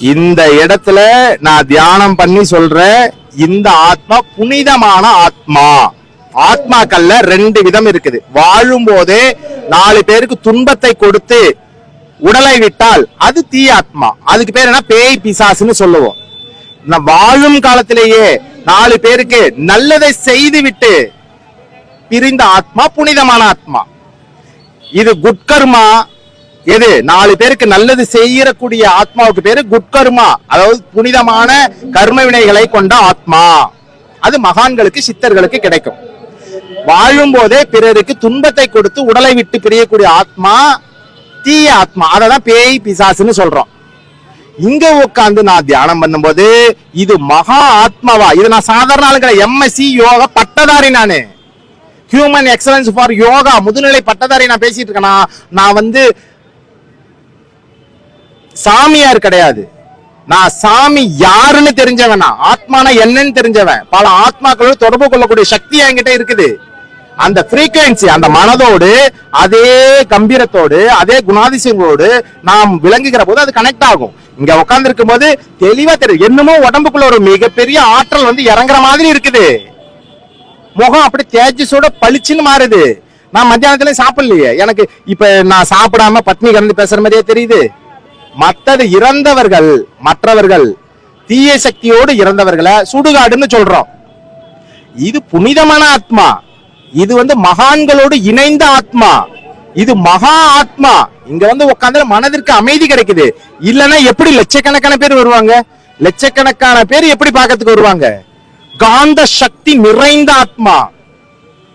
இந்த இடத்துல நான் தியானம் பண்ணி சொல்றேன் இந்த ஆத்மா புனிதமான ஆத்மா. ஆத்மாக்கள்ல ரெண்டு விதம் இருக்குது. வாழும் போதே நாலு பேருக்கு துன்பத்தை கொடுத்து உடலை விட்டால் அது தீ ஆத்மா. அதுக்கு பேர் என்ன? பேய் பிசாசுன்னு சொல்லுவோம். நான் வாழும் காலத்திலேயே நாலு பேருக்கு நல்லதை செய்து விட்டு பிரிந்த ஆத்மா புனிதமான ஆத்மா. இது குட்கர்மா எது? நாலு பேருக்கு நல்லது செய்யக்கூடிய ஆத்மாவுக்கு பேரு குட்கர்மா அதாவது புனிதமான கர்ம வினைகளை கொண்ட ஆத்மா. அது மகான்களுக்கு சித்தர்களுக்கு கிடைக்கும். வாழும் போதே பிறருக்கு துன்பத்தை கொடுத்து உடலை விட்டு பிரியக்கூடிய ஆத்மா தீய ஆத்மா. அததான் பேய் பிசாசுன்னு சொல்றோம். இங்க உட்கார்ந்து நான் தியானம் பண்ணும்போது இது மகா ஆத்மாவா? இது நான் சாதாரண ஆளுங்கிற எம்எஸ்சி யோகா பட்டதாரி நானு. ஹியூமன் எக்ஸலன்ஸ் ஃபார் யோகா முதுநிலை பட்டதாரி நான் பேசிட்டு இருக்கேனா? நான் வந்து சாமியார் கிடையாது. நான் சாமி யாருன்னு தெரிஞ்சவன் நான் ஆத்மானா என்னன்னு தெரிஞ்சவன். பல ஆத்மாக்களோட தொடர்பு கொள்ளக்கூடிய சக்தி என்கிட்ட இருக்குது. அந்த frequency அந்த மனதோடு அதே கம்பீரத்தோடு அதே குணாதிசயங்களோடு நாம் விளங்குகிற போது அது கனெக்ட் ஆகும். இங்க உட்கார்ந்து இருக்கும் போது தெளிவா தெரியும். என்னமோ உடம்புக்குள்ள ஒரு மிகப்பெரிய ஆற்றல் வந்து இறங்குற மாதிரி இருக்குது. முகம் அப்படி தேஜஸோட பளிச்சுன்னு மாறுது. நான் மத்தியானத்துல சாப்பிடலையே. எனக்கு இப்ப நான் சாப்பிடாம பத்னி கலந்து பேசுற மாதிரியே தெரியுது. மற்றது இறந்தவர்கள் மற்றவர்கள் தீய சக்தியோடு இறந்தவர்களை சுடுகாடுன்னு சொல்றோம். இது புனிதமான ஆத்மா. இது வந்து மகான்களோடு இணைந்த ஆத்மா. இது மகா ஆத்மா. இங்க வந்து உட்காந்து மனதிற்கு அமைதி கிடைக்குது. இல்லைன்னா எப்படி லட்சக்கணக்கான பேர் வருவாங்க? லட்சக்கணக்கான பேர் எப்படி பார்க்கறதுக்கு வருவாங்க? காந்த சக்தி நிறைந்த ஆத்மா.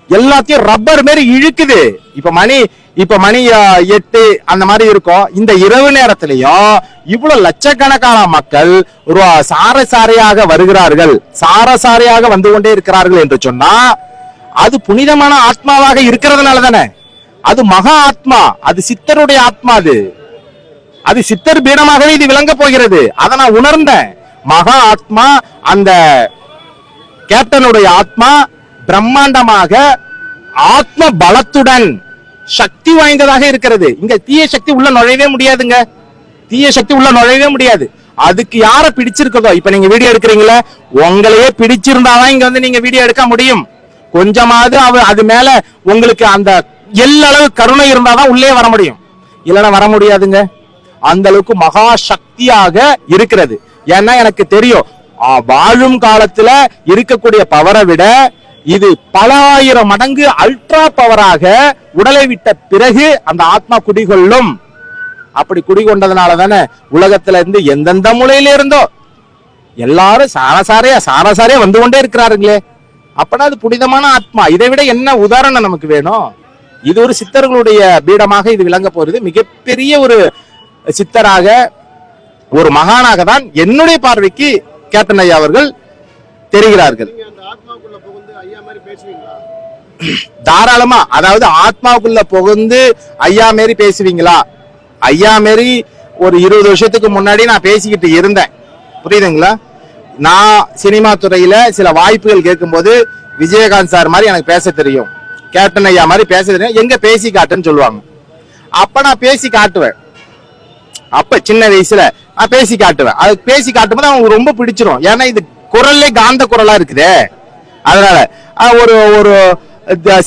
எல்லாத்தையும் ரப்பர் மாரி இழுக்குது. இப்ப மணி இப்ப மணி எட்டு அந்த மாதிரி இருக்கும். இந்த இரவு நேரத்திலையும் இவ்வளவு லட்சக்கணக்கான மக்கள் ஒரு சாரசாரையாக வருகிறார்கள். சாரசாரையாக வந்து கொண்டே இருக்கிறார்கள் என்று சொன்னா அது புனிதமான ஆத்மாவாக இருக்கிறதுனால தானே. அது மகா ஆத்மா அது சித்தருடைய ஆத்மா அது. அது சித்தர் பீடமாகவே இது விளங்க போகிறது. அதை நான் உணர்ந்தேன். மகா ஆத்மா அந்த கேப்டனுடைய ஆத்மா பிரம்மாண்டமாக ஆத்ம பலத்துடன் சக்தி வாய்ந்ததாக இருக்கிறது. இங்க தீய சக்தி உள்ள நுழையவே முடியாதுங்க. தீய சக்தி உள்ள நுழையவே முடியாது. அதுக்கு யார பிடிச்சிருக்கதோ இப்ப நீங்க வீடியோ எடுக்கிறீங்களா உங்களையே பிடிச்சிருந்தாதான் இங்க வந்து நீங்க வீடியோ எடுக்க முடியும். கொஞ்சமாவது அவ அது மேல உங்களுக்கு அந்த எல்லளவு கருணை இருந்தாதான் உள்ளே வர முடியும். இல்லைன்னா வர முடியாதுங்க. அந்த அளவுக்கு மகா சக்தியாக இருக்கிறது. ஏன்னா எனக்கு தெரியும் வாழும் காலத்துல இருக்கக்கூடிய பவரை விட இது பல ஆயிரம் மடங்கு அல்ட்ரா பவராக உடலை விட்ட பிறகு அந்த ஆத்மா குடிகொள்ளும். அப்படி குடிகொண்டதுனால தானே உலகத்துல இருந்து எந்தெந்த மூலையில இருந்தோ எல்லாரும் சாரசாரையா சாரசாரையா வந்து கொண்டே இருக்கிறாருங்களே. அப்பனா அது புனிதமான ஆத்மா. இதை விட என்ன உதாரணம் நமக்கு வேணும்? இது ஒரு சித்தர்களுடைய பீடமாக இது விளங்க போகிறது மிகப்பெரிய ஒரு சித்தராக ஒரு மகானாக தான் என்னுடைய பார்வைக்கு கேப்டன் ஐயா அவர்கள் தெரிகிறார்கள் நீங்க அந்த ஆத்மாக்குள்ள புகுந்து ஐயா மாதிரி பேசுவீங்களா தாராளமா அதாவது ஆத்மாவுக்குள்ள புகுந்து ஐயா மாரி பேசுவீங்களா? ஐயா மாரி ஒரு இருபது வருஷத்துக்கு முன்னாடி நான் பேசிக்கிட்டு இருந்தேன். புரியுதுங்களா? நான் சினிமா துறையில சில வாய்ப்புகள் கேட்கும்போது விஜயகாந்த் சார் மாதிரி எனக்கு பேச தெரியும். கேப்டன் ஐயா மாதிரி பேச தெரியும். எங்க பேசி காட்டுன்னு சொல்லுவாங்க. அப்ப நான் பேசி காட்டுவேன். அப்ப சின்ன வயசுல நான் பேசி காட்டுவேன். அது பேசி காட்டும்போது அவங்களுக்கு ரொம்ப பிடிச்சிரும். ஏன்னா இது குரல்லே காந்த குரலா இருக்குதே. அதனால ஒரு ஒரு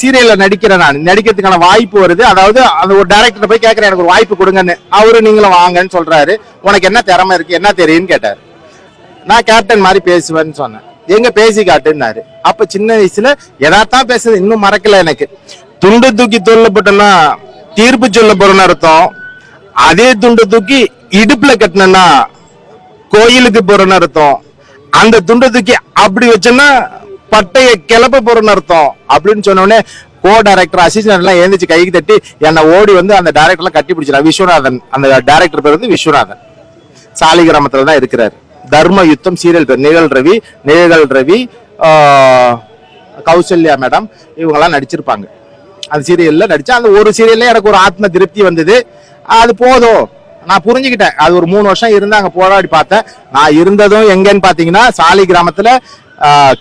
சீரியல்ல நடிக்கிறேன் நான் நடிக்கிறதுக்கான வாய்ப்பு வருது. அதாவது அந்த ஒரு டைரக்டர் போய் கேட்கறேன் எனக்கு ஒரு வாய்ப்பு கொடுங்கன்னு. அவரு நீங்களும் வாங்கன்னு சொல்றாரு. உனக்கு என்ன திறமை இருக்கு என்ன தெரியும்னு கேட்டாரு. நான் கேப்டன் மாதிரி பேசுவேன்னு சொன்னேன். எங்க பேசி காட்டுன்னாரு. அப்ப சின்ன வயசுல எதாத்தான் பேசுறது இன்னும் மறக்கல எனக்கு. துண்டு தூக்கி சொல்லப்பட்டோம்னா தீர்ப்பு சொல்ல போறோம்னு அர்த்தம். அதே துண்டு தூக்கி இடுப்புல கட்டினா கோயிலுக்கு போறோம்னு அர்த்தம். அந்த துண்டை தூக்கி அப்படி வச்சோன்னா பட்டைய கிளப்ப பொருள் அர்த்தம். அப்படின்னு சொன்னோடனே கோ டைரக்டர் அசிஸ்டன்ட் எல்லாம் எழுந்திரிச்சு கைக்கு தட்டி என்னை ஓடி வந்து அந்த டைரக்டர்லாம் கட்டி பிடிச்சிடா. விஸ்வநாதன் அந்த டைரக்டர் பேர் வந்து விஸ்வநாதன். சாலிகிராமத்துல தான் இருக்கிறார். தர்ம யுத்தம் சீரியல் பேர் நிழல் ரவி நிழல் ரவி கௌசல்யா மேடம் இவங்கெல்லாம் நடிச்சிருப்பாங்க. அந்த சீரியல்ல நடிச்சா அந்த ஒரு சீரியல்ல எனக்கு ஒரு ஆத்ம திருப்தி வந்தது. அது போதும். நான் புரிஞ்சுக்கிட்டேன். அது ஒரு மூணு வருஷம் இருந்தாங்க போராடி பார்த்தேன். நான் இருந்ததும் எங்கன்னு பாத்தீங்கன்னா சாலி கிராமத்துல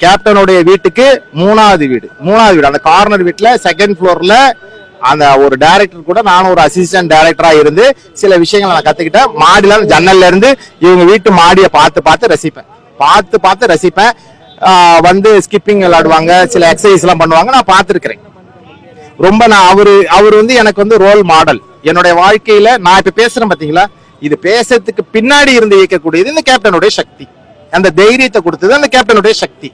கேப்டனுடைய வீட்டுக்கு மூணாவது வீடு. மூணாவது வீடு. அந்த கார்னர் வீட்டில் செகண்ட் ஃப்ளோரில் அந்த ஒரு டைரக்டர் கூட நானும் ஒரு அசிஸ்டன்ட் டைரக்டரா இருந்து சில விஷயங்களை நான் கத்துக்கிட்டேன். மாடியில ஜன்னல்ல இருந்து இவங்க வீட்டு மாடியை பார்த்து பார்த்து ரசிப்பேன். பார்த்து பார்த்து ரசிப்பேன். வந்து ஸ்கிப்பிங் விளையாடுவாங்க சில எக்ஸசைஸ் எல்லாம் பண்ணுவாங்க. நான் பார்த்துருக்கிறேன். ரொம்ப நான் அவரு அவர் வந்து எனக்கு வந்து ரோல் மாடல் என்னுடைய வாழ்க்கையில நான் இப்ப பேசுறேன் பாத்தீங்களா? இது பேசுறதுக்கு பின்னாடி இருந்து இயக்கக்கூடியது இந்த கேப்டனுடைய சக்தி. அந்த தைரியத்தை கொடுத்தது அந்த கேப்டனுடைய சக்தி.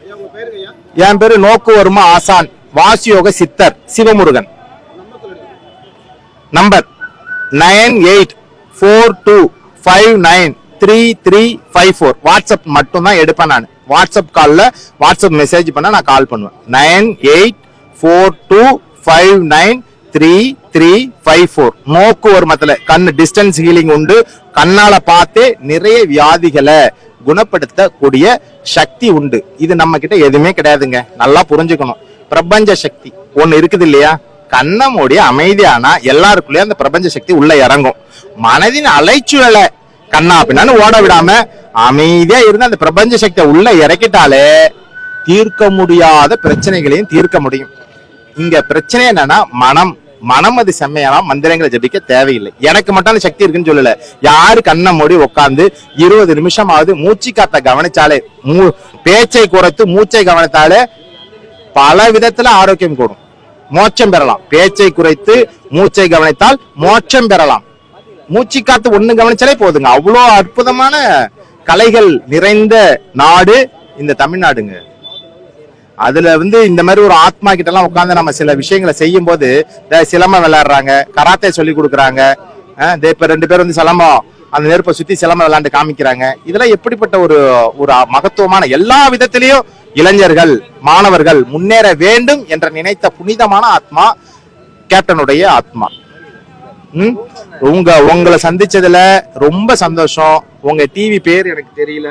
என் பேரு நோக்குவர்மா ஆசான் வாசியோக சித்தர் Sivamurugan. Number nine eight four two five nine three three five four. WhatsApp மட்டும் தான் எடுப்பேன் நான். வாட்ஸ்அப் காலில் வாட்ஸ்அப் மெசேஜ் பண்ண நான் கால் பண்ணுவேன். Nine eight four two five nine three three five four. நோக்கு ஒரு மத்தில கண் டிஸ்டன்ஸ் ஹீலிங் உண்டு. கண்ணால பார்த்தே நிறைய வியாதிகளை குணப்படுத்தக்கூடிய சக்தி உண்டு. இது நம்ம கிட்ட எதுவுமே கிடையாதுங்க. நல்லா புரிஞ்சுக்கணும். பிரபஞ்ச சக்தி ஒண்ணு இருக்குது இல்லையா? கண்ண மூடி அமைதியானா எல்லாருக்குள்ளேயும் அந்த பிரபஞ்ச சக்தி உள்ள இறங்கும். மனதின் அலைச்சுவலை கண்ணா பின்னான்னு ஓட விடாம அமைதியா இருந்து அந்த பிரபஞ்ச சக்தியை உள்ள இறக்கிட்டாலே தீர்க்க முடியாத பிரச்சனைகளையும் தீர்க்க முடியும். இங்க பிரச்சனை என்னன்னா மனம். மனம் அது செம்மையானா மந்திரங்களை ஜபிக்க தேவையில்லை. எனக்கு மட்டும் அந்த சக்தி இருக்குன்னு சொல்லல. யாரு கண்ணை மூடி உட்காந்து இருபது நிமிஷமாவது மூச்சு காத்த கவனிச்சாலே மூ பேச்சை குறைத்து மூச்சை கவனித்தாலே பல விதத்துல ஆரோக்கியம் கூடும். மோட்சம் பெறலாம். பேச்சை குறைத்து மூச்சை கவனித்தால் மோட்சம் பெறலாம். மூச்சு காத்து ஒண்ணு கவனிச்சாலே போதுங்க. அவ்வளோ அற்புதமான கலைகள் நிறைந்த நாடு இந்த தமிழ்நாடுங்க. அதுல வந்து இந்த மாதிரி ஒரு ஆத்மா கிட்ட எல்லாம் உட்காந்து நம்ம சில விஷயங்களை செய்யும் போது சிலம்பம் விளையாடுறாங்க. கராத்தே சொல்லி கொடுக்குறாங்க. இப்ப ரெண்டு பேர் வந்து சிலம்பம் அந்த நெருப்பை சுத்தி சிலம்பம் விளையாண்டு காமிக்கிறாங்க. இதெல்லாம் எப்படிப்பட்ட ஒரு ஒரு மகத்துவமான எல்லா விதத்திலையும் இளைஞர்கள் மாணவர்கள் முன்னேற வேண்டும் என்ற நினைத்த புனிதமான ஆத்மா கேப்டனுடைய ஆத்மா. ம்? உங்க உங்களை சந்திச்சதுல ரொம்ப சந்தோஷம். உங்க டிவி பேர் எனக்கு தெரியல.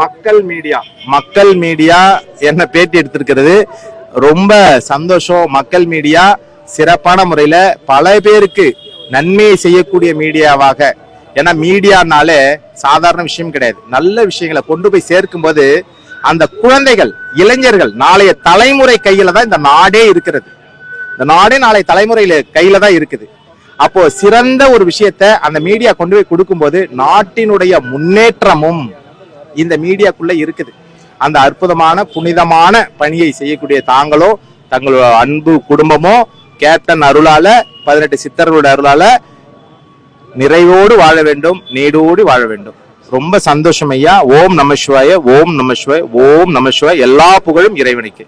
மக்கள் மீடியா. மக்கள் மீடியா என்ன பேட்டி எடுத்திருக்கிறது? ரொம்ப சந்தோஷம். மக்கள் மீடியா சிறப்பான முறையில் பல பேருக்கு நன்மையை செய்யக்கூடிய மீடியாவாக. ஏன்னா மீடியானாலே சாதாரண விஷயம் கிடையாது. நல்ல விஷயங்களை கொண்டு போய் சேர்க்கும் போது அந்த குழந்தைகள் இளைஞர்கள் நாளைய தலைமுறை கையில தான் இந்த நாடே இருக்கிறது. இந்த நாடே நாளை தலைமுறையில கையில தான் இருக்குது. அப்போ சிறந்த ஒரு விஷயத்த அந்த மீடியா கொண்டு போய் கொடுக்கும்போது நாட்டினுடைய முன்னேற்றமும் இந்த மீடியாக்குள்ள இருக்குது. அந்த அற்புதமான புனிதமான பணியை செய்யக்கூடிய தாங்களோ தங்களோட அன்பு குடும்பமோ கேப்டன் அருளால பதினெட்டு சித்தர்களோட அருளால நிறைவோடு வாழ வேண்டும் நீடோடு வாழ வேண்டும். ரொம்ப சந்தோஷம் ஐயா. ஓம் நம சிவாய ஓம் நம ஓம் நமசிவாய எல்லா புகழும் இறைவனுக்கு.